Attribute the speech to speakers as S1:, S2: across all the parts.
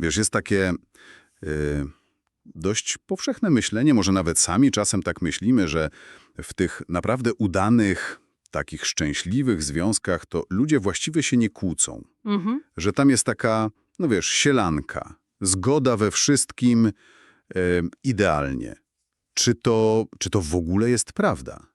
S1: Wiesz, jest takie y, dość powszechne myślenie, może nawet sami czasem tak myślimy, że w tych naprawdę udanych, takich szczęśliwych związkach to ludzie właściwie się nie kłócą.
S2: Mhm.
S1: Że tam jest taka, no wiesz, sielanka, zgoda we wszystkim y, idealnie. Czy to, czy to w ogóle jest prawda?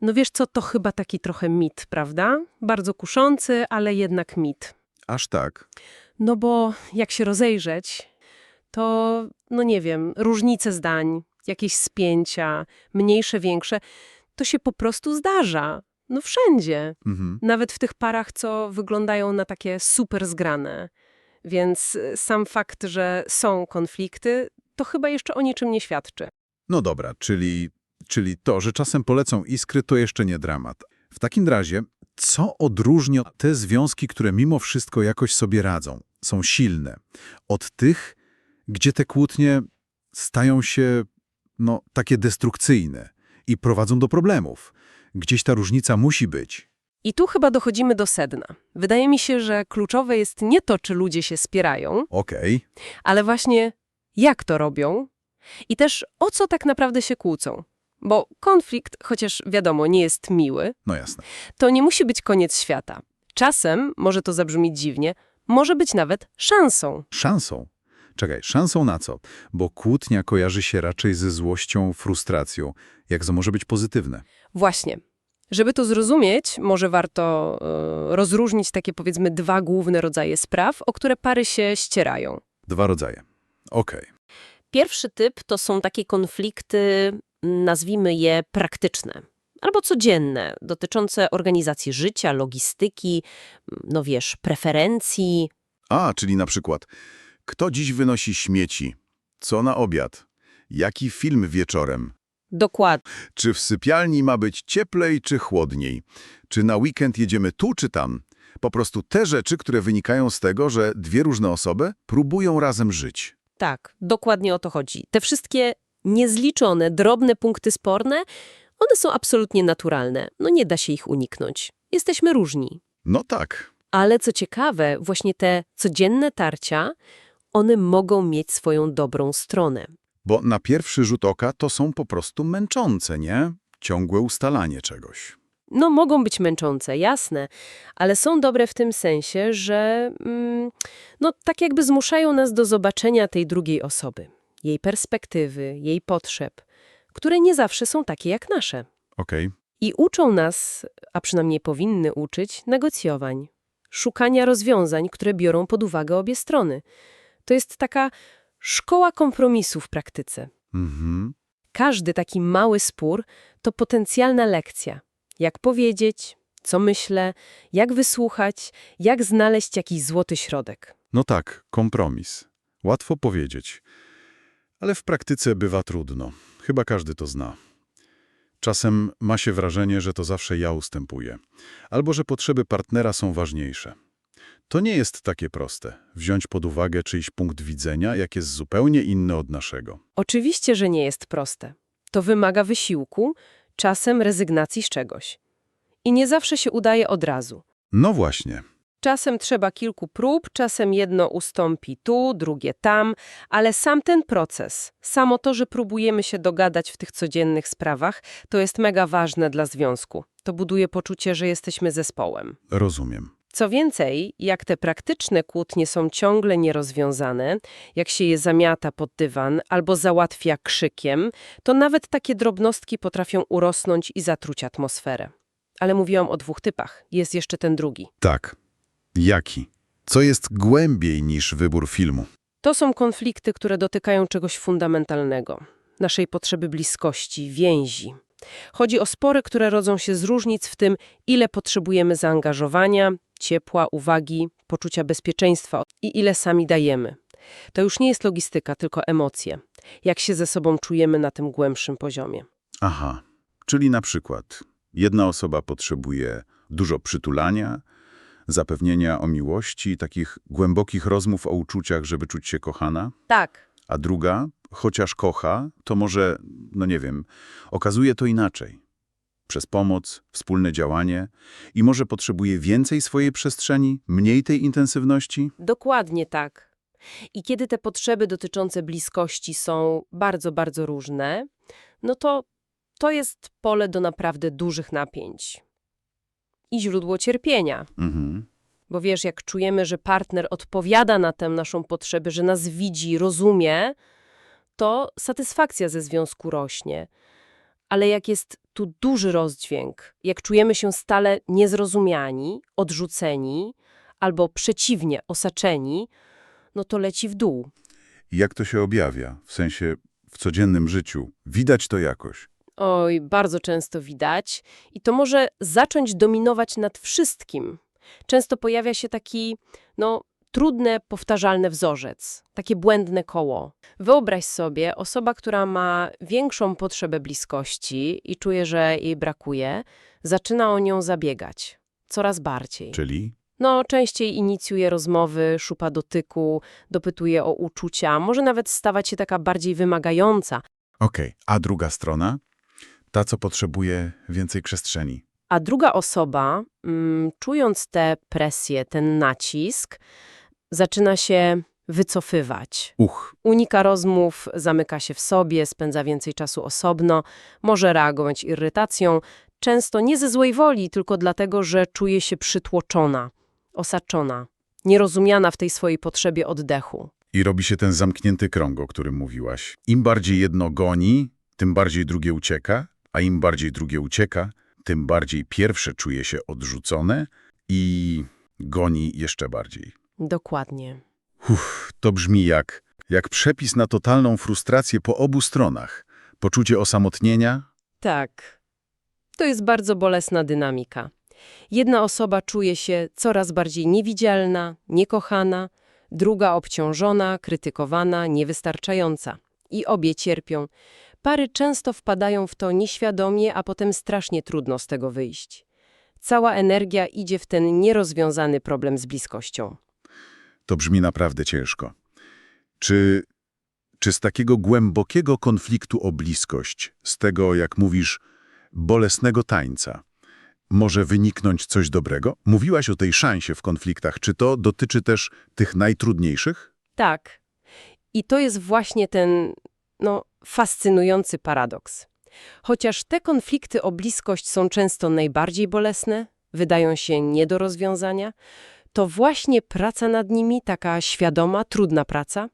S2: No wiesz co, to chyba taki trochę mit, prawda? Bardzo kuszący, ale jednak mit.
S1: Aż tak.
S2: No bo jak się rozejrzeć, to, no nie wiem, różnice zdań, jakieś spięcia, mniejsze, większe, to się po prostu zdarza. No wszędzie.
S1: Mhm.
S2: Nawet w tych parach, co wyglądają na takie super zgrane. Więc y, sam fakt, że są konflikty, to chyba jeszcze o niczym nie świadczy.
S1: No dobra, czyli, czyli to, że czasem polecą iskry, to jeszcze nie dramat. W takim razie, co odróżnia te związki, które mimo wszystko jakoś sobie radzą, są silne, od tych, gdzie te kłótnie stają się, no, takie destrukcyjne i prowadzą do problemów? Gdzieś ta różnica musi być.
S2: I tu chyba dochodzimy do sedna. Wydaje mi się, że kluczowe jest nie to, czy ludzie się spierają,
S1: Okej,
S2: ale właśnie jak to robią i też o co tak naprawdę się kłócą. Bo konflikt, chociaż wiadomo, nie jest miły,
S1: no jasne.
S2: to nie musi być koniec świata. Czasem, może to zabrzmieć dziwnie, może być nawet szansą.
S1: Szansą. Czekaj, szansą na co? Bo kłótnia kojarzy się raczej ze złością, frustracją. Jak to może być pozytywne?
S2: Właśnie. Żeby to zrozumieć, może warto e, rozróżnić takie powiedzmy dwa główne rodzaje spraw, o które pary się ścierają.
S1: Dwa rodzaje. Okej.
S3: Pierwszy typ to są takie konflikty, nazwijmy je praktyczne albo codzienne, dotyczące organizacji życia, logistyki, no wiesz, preferencji.
S1: A, czyli na przykład, kto dziś wynosi śmieci? Co na obiad? Jaki film wieczorem?
S3: Dokładnie.
S1: Czy w sypialni ma być cieplej czy chłodniej? Czy na weekend jedziemy tu czy tam? Po prostu te rzeczy, które wynikają z tego, że dwie różne osoby próbują razem żyć.
S3: Tak, dokładnie o to chodzi. Te wszystkie niezliczone, drobne punkty sporne, one są absolutnie naturalne. No nie da się ich uniknąć. Jesteśmy różni.
S1: No tak.
S3: Ale co ciekawe, właśnie te codzienne tarcia, one mogą mieć swoją dobrą stronę.
S1: Bo na pierwszy rzut oka to są po prostu męczące, nie? Ciągłe ustalanie czegoś.
S3: No, mogą być męczące, jasne, ale są dobre w tym sensie, że mm, no, tak jakby zmuszają nas do zobaczenia tej drugiej osoby, jej perspektywy, jej potrzeb, które nie zawsze są takie jak nasze.
S1: Okej.
S3: I uczą nas, a przynajmniej powinny uczyć, negocjowań, szukania rozwiązań, które biorą pod uwagę obie strony. To jest taka szkoła kompromisu w praktyce.
S1: Mhm.
S3: Każdy taki mały spór to potencjalna lekcja. Jak powiedzieć, co myślę, jak wysłuchać, jak znaleźć jakiś złoty środek.
S1: No tak, kompromis. Łatwo powiedzieć. Ale w praktyce bywa trudno. Chyba każdy to zna. Czasem ma się wrażenie, że to zawsze ja ustępuję. Albo że potrzeby partnera są ważniejsze. To nie jest takie proste. Wziąć pod uwagę czyjś punkt widzenia, jak jest zupełnie inny od naszego.
S2: Oczywiście, że nie jest proste. To wymaga wysiłku, czasem rezygnacji z czegoś. I nie zawsze się udaje od razu.
S1: No właśnie.
S2: Czasem trzeba kilku prób, czasem jedno ustąpi tu, drugie tam, ale sam ten proces, samo to, że próbujemy się dogadać w tych codziennych sprawach, to jest mega ważne dla związku. To buduje poczucie, że jesteśmy zespołem.
S1: Rozumiem.
S2: Co więcej, jak te praktyczne kłótnie są ciągle nierozwiązane, jak się je zamiata pod dywan albo załatwia krzykiem, to nawet takie drobnostki potrafią urosnąć i zatruć atmosferę. Ale mówiłam o dwóch typach. Jest jeszcze ten drugi.
S1: Tak. Jaki? Co jest głębiej niż wybór filmu?
S2: To są konflikty, które dotykają czegoś fundamentalnego, naszej potrzeby bliskości, więzi. Chodzi o spory, które rodzą się z różnic w tym, ile potrzebujemy zaangażowania, ciepła, uwagi, poczucia bezpieczeństwa i ile sami dajemy. To już nie jest logistyka, tylko emocje. Jak się ze sobą czujemy na tym głębszym poziomie.
S1: Aha, czyli na przykład jedna osoba potrzebuje dużo przytulania, zapewnienia o miłości, takich głębokich rozmów o uczuciach, żeby czuć się kochana,
S3: Tak.
S1: a druga, chociaż kocha, to może, no nie wiem, okazuje to inaczej. Przez pomoc, wspólne działanie i może potrzebuje więcej swojej przestrzeni, mniej tej intensywności?
S3: Dokładnie tak.
S2: I kiedy te potrzeby dotyczące bliskości są bardzo, bardzo różne, no to to jest pole do naprawdę dużych napięć. I źródło cierpienia.
S1: Mhm.
S2: Bo wiesz, jak czujemy, że partner odpowiada na tę naszą potrzebę, że nas widzi, rozumie, to satysfakcja ze związku rośnie. Ale jak jest tu duży rozdźwięk, jak czujemy się stale niezrozumiani, odrzuceni albo przeciwnie, osaczeni, no to leci w dół.
S1: Jak to się objawia? W sensie w codziennym życiu? Widać to jakoś?
S2: Oj, bardzo często widać i to może zacząć dominować nad wszystkim. Często pojawia się taki, no, trudne, powtarzalny wzorzec, takie błędne koło. Wyobraź sobie, osoba, która ma większą potrzebę bliskości i czuje, że jej brakuje, zaczyna o nią zabiegać. Coraz bardziej.
S1: Czyli?
S2: No, częściej inicjuje rozmowy, szuka dotyku, dopytuje o uczucia, może nawet stawać się taka bardziej wymagająca,
S1: Okej, a druga strona? Ta, co potrzebuje więcej przestrzeni.
S2: A druga osoba, mm, czując tę presję, ten nacisk, zaczyna się wycofywać.
S1: Uch,
S2: Unika rozmów, zamyka się w sobie, spędza więcej czasu osobno, może reagować irytacją, często nie ze złej woli, tylko dlatego, że czuje się przytłoczona, osaczona, nierozumiana w tej swojej potrzebie oddechu.
S1: I robi się ten zamknięty krąg, o którym mówiłaś. Im bardziej jedno goni, tym bardziej drugie ucieka, a im bardziej drugie ucieka, tym bardziej pierwsze czuje się odrzucone i goni jeszcze bardziej.
S2: Dokładnie.
S1: Uff, to brzmi jak, jak przepis na totalną frustrację po obu stronach. Poczucie osamotnienia,
S2: Tak. To jest bardzo bolesna dynamika. Jedna osoba czuje się coraz bardziej niewidzialna, niekochana, druga obciążona, krytykowana, niewystarczająca. I obie cierpią. Pary często wpadają w to nieświadomie, a potem strasznie trudno z tego wyjść. Cała energia idzie w ten nierozwiązany problem z bliskością.
S1: to brzmi naprawdę ciężko. Czy, czy z takiego głębokiego konfliktu o bliskość, z tego, jak mówisz, bolesnego tańca, może wyniknąć coś dobrego? Mówiłaś o tej szansie w konfliktach. Czy to dotyczy też tych najtrudniejszych?
S2: Tak. I to jest właśnie ten, no, fascynujący paradoks. Chociaż te konflikty o bliskość są często najbardziej bolesne, wydają się nie do rozwiązania, to właśnie praca nad nimi, taka świadoma, trudna praca,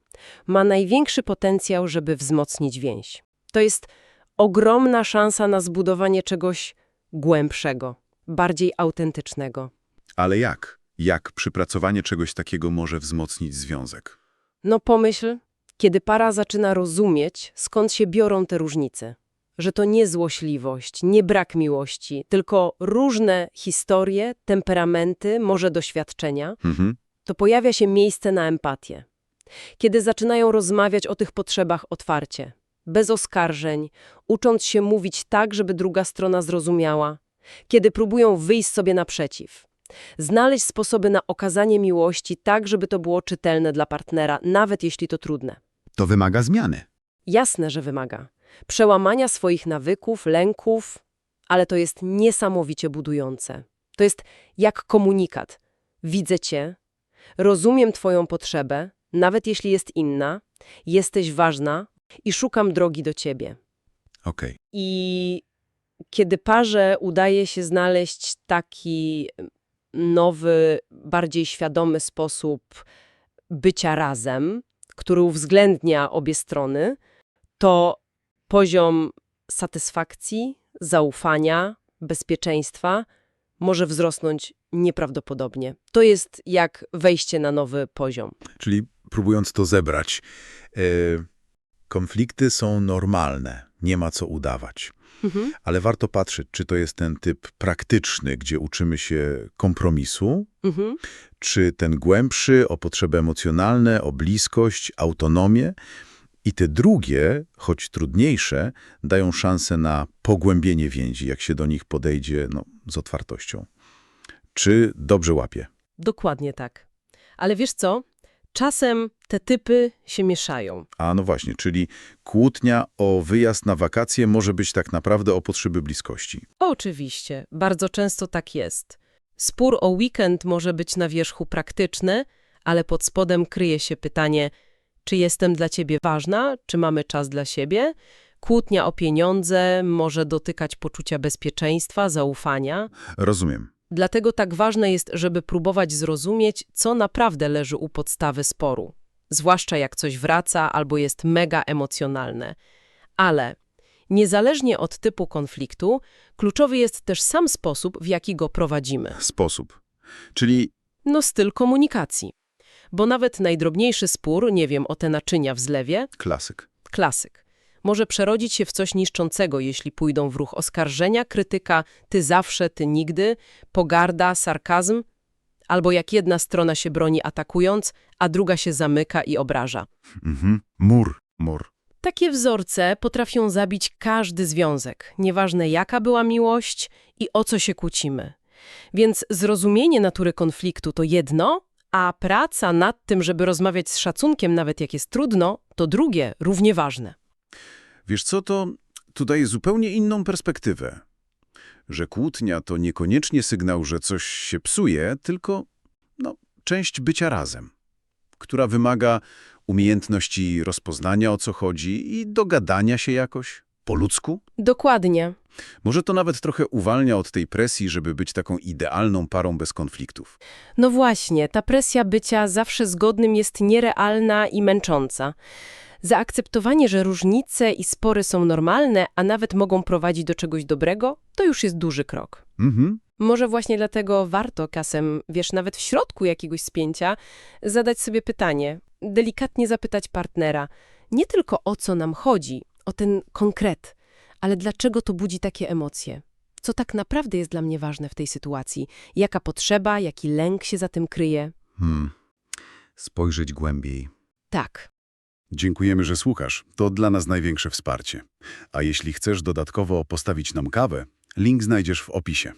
S2: ma największy potencjał, żeby wzmocnić więź. To jest ogromna szansa na zbudowanie czegoś głębszego, bardziej autentycznego.
S1: Ale jak? Jak przypracowanie czegoś takiego może wzmocnić związek?
S2: No pomyśl, kiedy para zaczyna rozumieć, skąd się biorą te różnice. Że to nie złośliwość, nie brak miłości, tylko różne historie, temperamenty, może doświadczenia,
S1: Mhm.
S2: to pojawia się miejsce na empatię. Kiedy zaczynają rozmawiać o tych potrzebach otwarcie, bez oskarżeń, ucząc się mówić tak, żeby druga strona zrozumiała, kiedy próbują wyjść sobie naprzeciw. Znaleźć sposoby na okazanie miłości tak, żeby to było czytelne dla partnera, nawet jeśli to trudne.
S1: To wymaga zmiany.
S2: Jasne, że wymaga. Przełamania swoich nawyków, lęków, ale to jest niesamowicie budujące. To jest jak komunikat. Widzę cię, rozumiem twoją potrzebę, nawet jeśli jest inna, jesteś ważna i szukam drogi do ciebie.
S1: Okej.
S2: I kiedy parze udaje się znaleźć taki nowy, bardziej świadomy sposób bycia razem, który uwzględnia obie strony, to poziom satysfakcji, zaufania, bezpieczeństwa może wzrosnąć nieprawdopodobnie. To jest jak wejście na nowy poziom.
S1: Czyli próbując to zebrać, e, konflikty są normalne, nie ma co udawać.
S2: Mhm.
S1: Ale warto patrzeć, czy to jest ten typ praktyczny, gdzie uczymy się kompromisu,
S2: Mhm.
S1: czy ten głębszy o potrzeby emocjonalne, o bliskość, autonomię. I te drugie, choć trudniejsze, dają szansę na pogłębienie więzi, jak się do nich podejdzie no, z otwartością. Czy dobrze łapie?
S2: Dokładnie tak. Ale wiesz co? Czasem te typy się mieszają.
S1: A no właśnie, czyli kłótnia o wyjazd na wakacje może być tak naprawdę o potrzeby bliskości.
S2: Oczywiście, bardzo często tak jest. Spór o weekend może być na wierzchu praktyczny, ale pod spodem kryje się pytanie, czy jestem dla ciebie ważna, czy mamy czas dla siebie? Kłótnia o pieniądze może dotykać poczucia bezpieczeństwa, zaufania.
S1: Rozumiem.
S2: Dlatego tak ważne jest, żeby próbować zrozumieć, co naprawdę leży u podstawy sporu. Zwłaszcza jak coś wraca albo jest mega emocjonalne. Ale niezależnie od typu konfliktu, kluczowy jest też sam sposób, w jaki go prowadzimy.
S1: Sposób. Czyli
S2: No styl komunikacji. Bo nawet najdrobniejszy spór, nie wiem, o te naczynia w zlewie,
S1: klasyk.
S2: klasyk, może przerodzić się w coś niszczącego, jeśli pójdą w ruch oskarżenia, krytyka, ty zawsze, ty nigdy, pogarda, sarkazm, albo jak jedna strona się broni atakując, a druga się zamyka i obraża.
S1: Mhm. Mur. Mur.
S2: Takie wzorce potrafią zabić każdy związek, nieważne jaka była miłość i o co się kłócimy. Więc zrozumienie natury konfliktu to jedno, a praca nad tym, żeby rozmawiać z szacunkiem, nawet jak jest trudno, to drugie, równie ważne.
S1: Wiesz co, to tu daje zupełnie inną perspektywę. Że kłótnia to niekoniecznie sygnał, że coś się psuje, tylko no, część bycia razem, która wymaga umiejętności rozpoznania, o co chodzi i dogadania się jakoś, po ludzku.
S2: Dokładnie.
S1: Może to nawet trochę uwalnia od tej presji, żeby być taką idealną parą bez konfliktów.
S2: No właśnie, ta presja bycia zawsze zgodnym jest nierealna i męcząca. Zaakceptowanie, że różnice i spory są normalne, a nawet mogą prowadzić do czegoś dobrego, to już jest duży krok.
S1: Mhm.
S2: Może właśnie dlatego warto czasem, wiesz, nawet w środku jakiegoś spięcia, zadać sobie pytanie, delikatnie zapytać partnera, nie tylko o co nam chodzi, o ten konkret, ale dlaczego to budzi takie emocje. Co tak naprawdę jest dla mnie ważne w tej sytuacji? Jaka potrzeba, jaki lęk się za tym kryje?
S1: Hmm. Spojrzeć głębiej.
S2: Tak.
S1: Dziękujemy, że słuchasz. To dla nas największe wsparcie. A jeśli chcesz dodatkowo postawić nam kawę, link znajdziesz w opisie.